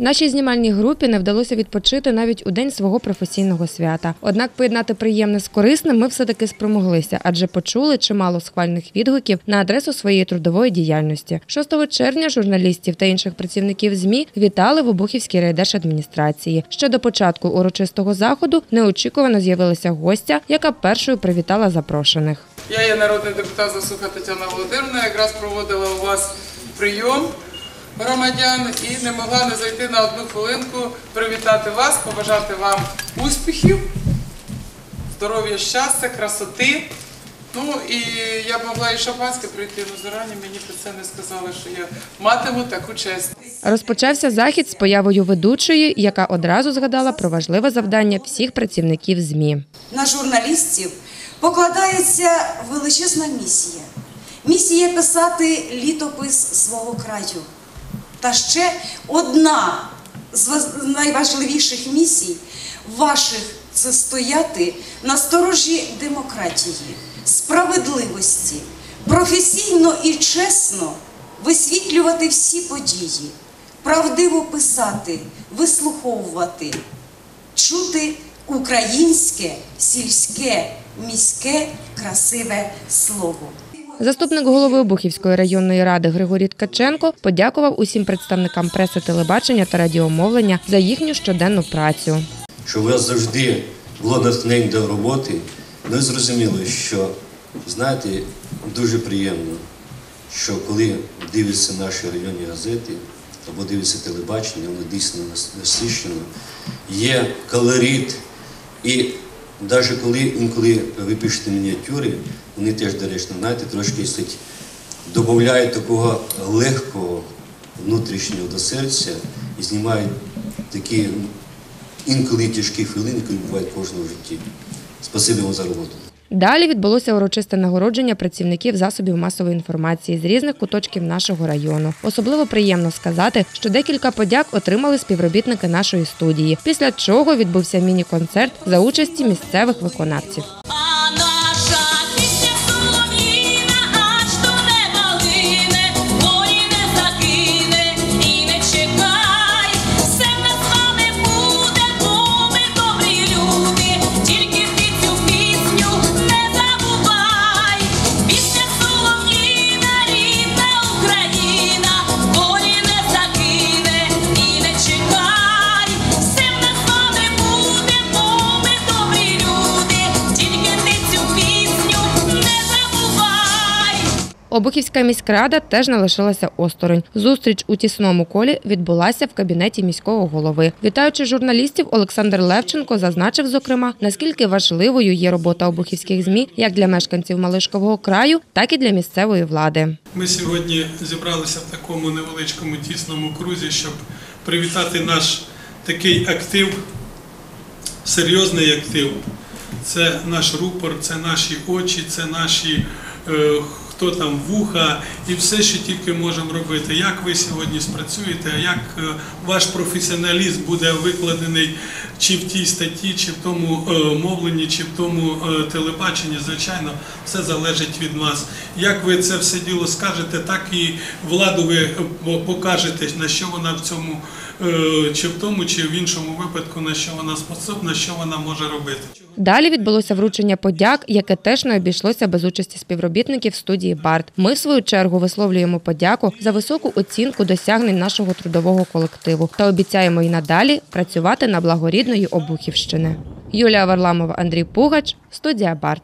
Нашій знімальній групі не вдалося відпочити навіть у день свого професійного свята. Однак поєднати приємне з корисним ми все-таки спромоглися, адже почули чимало схвальних відгуків на адресу своєї трудової діяльності. 6 червня журналістів та інших працівників ЗМІ вітали в Обухівській райдержадміністрації. Ще до початку урочистого заходу неочікувано з'явилася гостя, яка першою привітала запрошених. Я є народний депутат Засуха Тетяна Володимирівна, якраз проводила у вас прийом громадян і не могла не зайти на одну хвилинку, привітати вас, побажати вам успіхів, здоров'я, щастя, красоти. Ну і я б могла і шампанське прийти, але зарані мені про це не сказали, що я матиму таку честь. Розпочався захід з появою ведучої, яка одразу згадала про важливе завдання всіх працівників ЗМІ. на журналістів покладається величезна місія. Місія писати літопис свого краю. Та ще одна з найважливіших місій ваших це стояти на сторожі демократії, справедливості, професійно і чесно висвітлювати всі події, правдиво писати, вислуховувати, чути українське, сільське, міське, красиве слово. Заступник голови Обухівської районної ради Григорій Ткаченко подякував усім представникам преси, телебачення та радіомовлення за їхню щоденну працю. що у вас завжди було натхнення до роботи. І зрозуміло, що знаєте, дуже приємно, що коли дивляться наші районні газети або дивляться телебачення, воно дійсно нас- насищено, є колорит. І навіть коли інколи ви пишете мініатюри, вони теж доречно, знаєте, трошки додають такого легкого внутрішнього до серця і знімають такі інколи тяжкі хвилини, які бувають в кожному житті. Спасибі вам за роботу. Далі відбулося урочисте нагородження працівників засобів масової інформації з різних куточків нашого району. Особливо приємно сказати, що декілька подяк отримали співробітники нашої студії. Після чого відбувся міні-концерт за участі місцевих виконавців. Обухівська міськрада теж не лишилася осторонь. Зустріч у тісному колі відбулася в кабінеті міського голови. Вітаючи журналістів, Олександр Левченко зазначив, зокрема, наскільки важливою є робота обухівських змі як для мешканців Малишкового краю, так і для місцевої влади. Ми сьогодні зібралися в такому невеличкому тісному крузі, щоб привітати наш такий актив, серйозний актив. Це наш рупор, це наші очі, це наші е, хто там вуха і все, що тільки можемо робити. Як ви сьогодні спрацюєте, як е, ваш професіоналізм буде викладений чи в тій статті, чи в тому е, мовленні, чи в тому е, телебаченні, звичайно, все залежить від вас. Як ви це все діло скажете, так і владу ви покажете, на що вона в цьому, чи в тому, чи в іншому випадку, на що вона способна, що вона може робити. Далі відбулося вручення подяк, яке теж не обійшлося без участі співробітників студії Барт. Ми, в свою чергу, висловлюємо подяку за високу оцінку досягнень нашого трудового колективу та обіцяємо й надалі працювати на благорідної Обухівщини. Юлія Варламова, Андрій Пугач, студія Барт.